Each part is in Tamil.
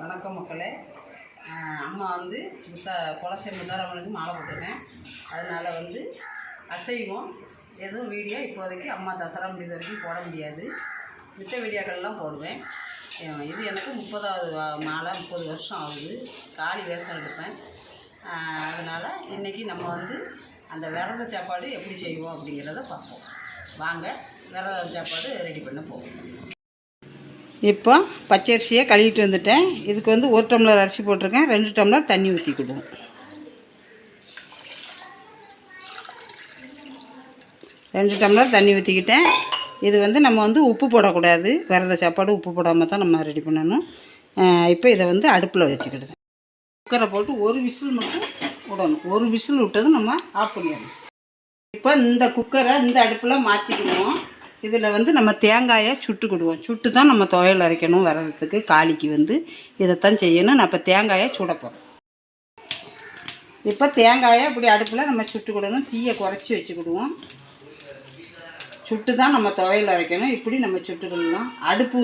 வணக்கம் மக்களே. அம்மா வந்து முத்தா குலசை முத்தாரம்மனுக்கு மாலை போட்டிருக்கேன். அதனால் வந்து அசைவம் எதுவும் வீடியோ இப்போதைக்கு அம்மா தசரா முடிந்த வரைக்கும் போட முடியாது. மித்த வீடியோக்கள்லாம் போடுவேன். இது எனக்கு முப்பதாவது மாலை முப்பது வருஷம் ஆகுது. காளி வேஷம் எடுப்பேன். அதனால் இன்றைக்கி நம்ம வந்து அந்த விரத சாப்பாடு எப்படி செய்வோம் அப்படிங்கிறத பார்ப்போம். வாங்க விரத சாப்பாடு ரெடி பண்ண போவோம். இப்போ பச்சரிசியை கழுவிட்டு வந்துட்டேன். இதுக்கு வந்து ஒரு டம்ளர் அரிசி போட்டிருக்கேன். ரெண்டு டம்ளர் தண்ணி ஊற்றிக்கிடுவோம் ரெண்டு டம்ளர் தண்ணி ஊற்றிக்கிட்டேன் இது வந்து நம்ம வந்து உப்பு போடக்கூடாது. விரத சாப்பாடு உப்பு போடாமல் தான் நம்ம ரெடி பண்ணணும். இப்போ இதை வந்து அடுப்பில் வச்சுக்கிடுது குக்கரை போட்டு ஒரு விசில் மட்டும் விடணும். ஒரு விசில் விட்டதும் நம்ம ஆஃப் பண்ணிடணும். இப்போ இந்த குக்கரை இந்த அடுப்பில் மாற்றிக்கணும் இதில் வந்து நம்ம தேங்காயை சுட்டுக்கிடுவோம் சுட்டு தான் நம்ம துவையல் அரைக்கணும் வர்றதுக்கு. காளிக்கு வந்து இதைத்தான் செய்யணும். நான் இப்போ தேங்காயை சுட போகிறேன் இப்போ தேங்காயை இப்படி அடுப்பில் நம்ம சுட்டுக்கிடணும் தீயை குறைச்சி வச்சுக்கிடுவோம் சுட்டு தான் நம்ம துவையல் அரைக்கணும். இப்படி நம்ம சுட்டுக்கிடலாம் அடுப்பு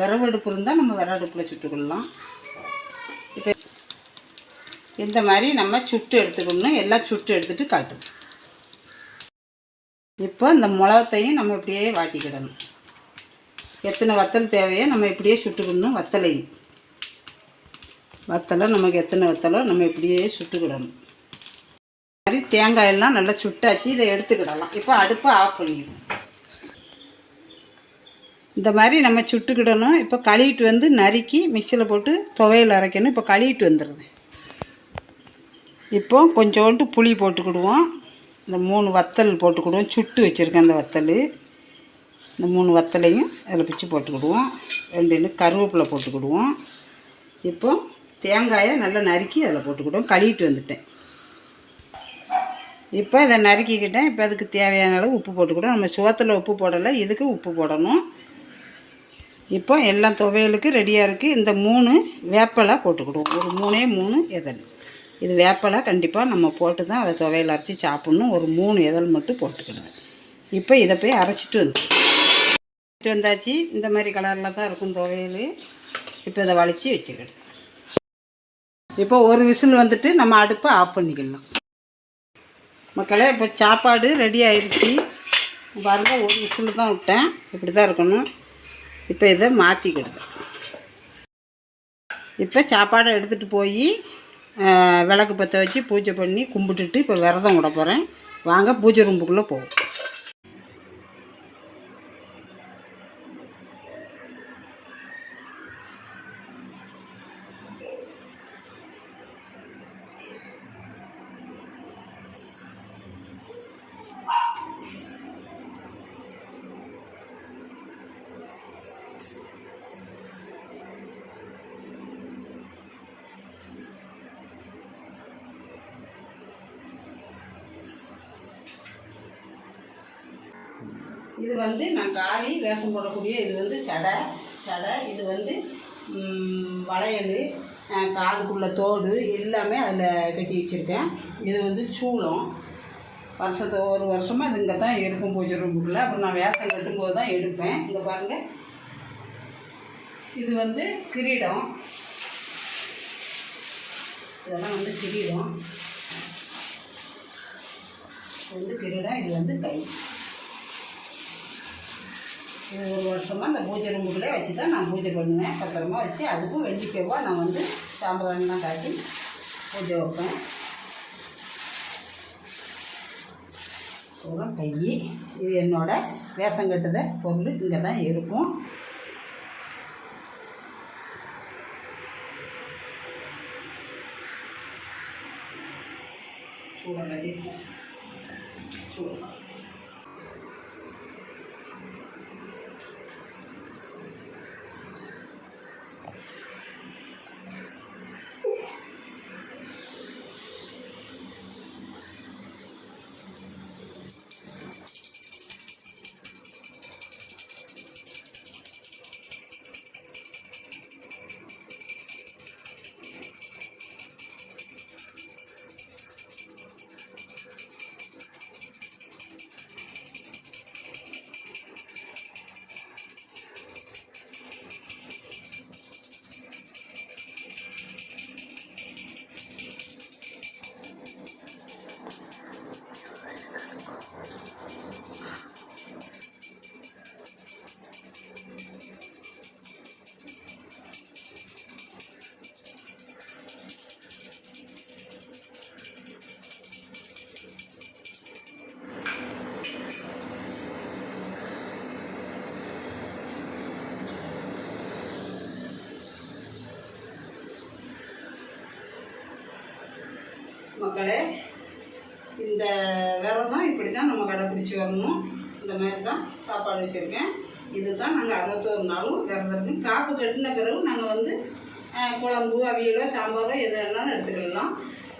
விரவு அடுப்பு இருந்தால் நம்ம விரவு அடுப்பில் சுட்டுக்கிடலாம் இப்போ இந்த மாதிரி நம்ம சுட்டு எடுத்துக்கணும். எல்லாம் சுட்டு எடுத்துகிட்டு காட்டுவோம். இப்போ இந்த மிளகத்தையும் நம்ம இப்படியே வாட்டிக்கிடணும். எத்தனை வத்தல் தேவையோ நம்ம இப்படியே சுட்டுக்கிடணும் வத்தலையும். வத்தலை நமக்கு எத்தனை வத்தலோ நம்ம இப்படியே சுட்டுக்கிடணும். மாதிரி தேங்காயெல்லாம் நல்லா சுட்டாச்சு இதை எடுத்துக்கிடலாம். இப்போ அடுப்பை ஆஃப் பண்ணிடணும். இந்த மாதிரி நம்ம சுட்டுக்கிடணும். இப்போ கழுவிட்டு வந்து நறுக்கி மிக்சியில் போட்டு துவையல் அரைக்கணும். இப்போ கழுவிட்டு வந்துடுது இப்போ கொஞ்சோண்டு புளி போட்டுக்கிடுவோம். இந்த மூணு வத்தல் போட்டுக்கிடுவோம். சுட்டு வச்சுருக்கேன் அந்த வத்தல். இந்த மூணு வத்தலையும் அதில் பிச்சு போட்டுக்கிடுவோம். ரெண்டு ரெண்டு கருவேப்பிலை போட்டுக்கிடுவோம். இப்போ தேங்காயை நல்லா நறுக்கி அதில் போட்டுக்கிடுவோம். கழுவிட்டு வந்துட்டேன். இப்போ இதை நறுக்கிக்கிட்டேன். இப்போ அதுக்கு தேவையான அளவு உப்பு போட்டுக்கிடுவோம். நம்ம சோத்தில் உப்பு போடலை. இதுக்கு உப்பு போடணும். இப்போ எல்லாம் துவையலுக்கு ரெடியாக இருக்குது இந்த மூணு வேப்பலை போட்டுக்கிடுவோம். ஒரு மூணே மூணு எதல். இது வேப்பலை கண்டிப்பாக நம்ம போட்டு தான் அதை துவையில் அரைச்சி சாப்பிட்ணும். ஒரு மூணு இதழ் மட்டும் போட்டுக்கிடுவேன் இப்போ இதை போய் அரைச்சிட்டு வந்து அரைச்சிட்டு வந்தாச்சு. இந்த மாதிரி கலரில் தான் இருக்கும் துவையல். இப்போ இதை வளைச்சி வச்சுக்கிடு இப்போ ஒரு விசில் வந்துட்டு நம்ம அடுப்பை ஆஃப் பண்ணிக்கலாம். மக்களே இப்போ சாப்பாடு ரெடி ஆயிடுச்சு பாருங்க ஒரு விசில் தான் விட்டேன். இப்படி தான் இருக்கணும். இப்போ இதை மாற்றிக்கிடுது இப்போ சாப்பாடை எடுத்துகிட்டு போய் விளக்கு பற்ற வச்சு பூஜை பண்ணி கும்பிட்டுட்டு இப்போ விரதம் விட போகிறேன் வாங்க பூஜை ரூமுக்குள்ளே போவோம். இது வந்து நான் காளி வேஷம் போடக்கூடிய இது வந்து சடை சடை இது வந்து வளையல் காதுக்குள்ள தோடு எல்லாமே அதில் கட்டி வச்சுருக்கேன். இது வந்து சூளம். வருஷத்து ஒரு வருஷமாக இது இங்கே தான் இருக்கும் பூஜை ரூமுக்குள்ளே. அப்புறம் நான் வேஷம் கட்டும்போது தான் எடுப்பேன். இங்கே பாருங்கள் இது வந்து கிரீடம். இதெல்லாம் வந்து கிரீடம். இது வந்து கிரீடம் இது வந்து கை. இது ஒரு வருஷமாக அந்த பூஜை ரூமுக்குள்ளே வச்சு தான் நான் பூஜை பண்ணுவேன். பத்திரமா வச்சு அதுக்கும் வெள்ளி செவ்வாய் நான் வந்து சாம்பிராணிலாம் காட்டி பூஜை வைப்பேன். அப்புறம் கை இது என்னோடய வேஷம் கட்டுத பொருள் இங்கே தான் இருக்கும். சூடம் கட்டியிருக்கேன் சூடம் மக்களே இந்த விரதம் இப்படி தான் நம்ம கடைப்பிடிச்சி வரணும். இந்த மாதிரி தான் சாப்பாடு வச்சுருக்கேன். இது தான் நாங்கள் அறுபத்தோரு நாளும் விரதம் இருக்கோம் காப்பு கட்டின பிறகு நாங்கள் வந்து குழம்பு அவியலோ சாம்பாரோ எது வேணாலும் எடுத்துக்கலாம்.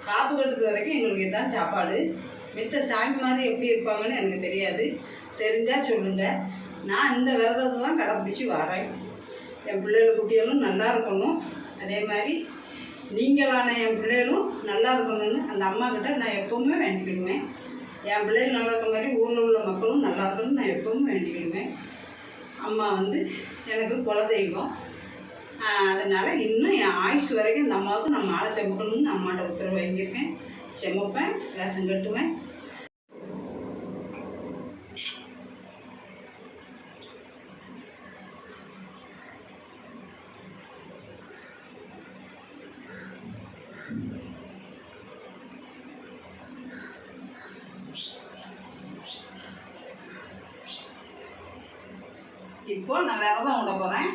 காப்பு கட்டுறது வரைக்கும் எங்களுக்கு இதுதான் சாப்பாடு. மித்த சாமி மாதிரி எப்படி இருப்பாங்கன்னு எனக்கு தெரியாது. தெரிஞ்சால் சொல்லுங்கள் நான் இந்த விரதத்தை தான் கடைப்பிடிச்சி வரேன். என் பிள்ளைகள் குட்டிகளும் நல்லா இருக்கணும். அதே மாதிரி நீங்களான என் பிள்ளைகளும் நல்லா இருக்கணும்னு அந்த அம்மா கிட்ட நான் எப்பவுமே வேண்டிக்கிடுவேன். என் பிள்ளைகள் நல்லா இருக்க மாதிரி ஊரில் உள்ள மக்களும் நல்லா இருக்கணும்னு நான் எப்பவும் வேண்டிக்கிடுவேன். அம்மா வந்து எனக்கு குலதெய்வம். அதனால் இன்னும் என் ஆயுஷ் வரைக்கும் இந்த அம்மாவுக்கு நான் மாலை செமக்கணும்னு அம்மாட்ட உத்தரவு வாங்கியிருக்கேன். செமப்பேன் வேஷம் கட்டுவேன். இப்போ நான் விரதம் விட போகிறேன்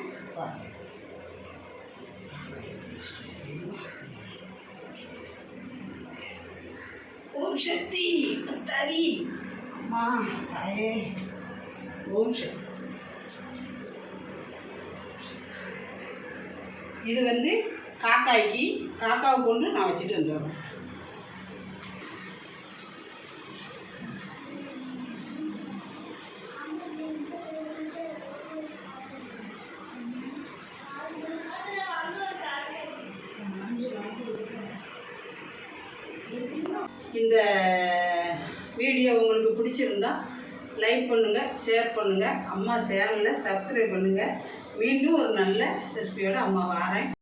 ஓம் சக்தி தரி அம்மா தாயே. ஓம் சக்தி. இது வந்து காக்காய்க்கு காக்காவை கொண்டு நான் வச்சுட்டு வந்துடுறேன். இந்த வீடியோ உங்களுக்கு பிடிச்சிருந்தா லைக் பண்ணுங்கள் ஷேர் பண்ணுங்கள் அம்மா சேனலில் சப்ஸ்கிரைப் பண்ணுங்கள் மீண்டும் ஒரு நல்ல ரெசிபியோடு அம்மா வாரேன்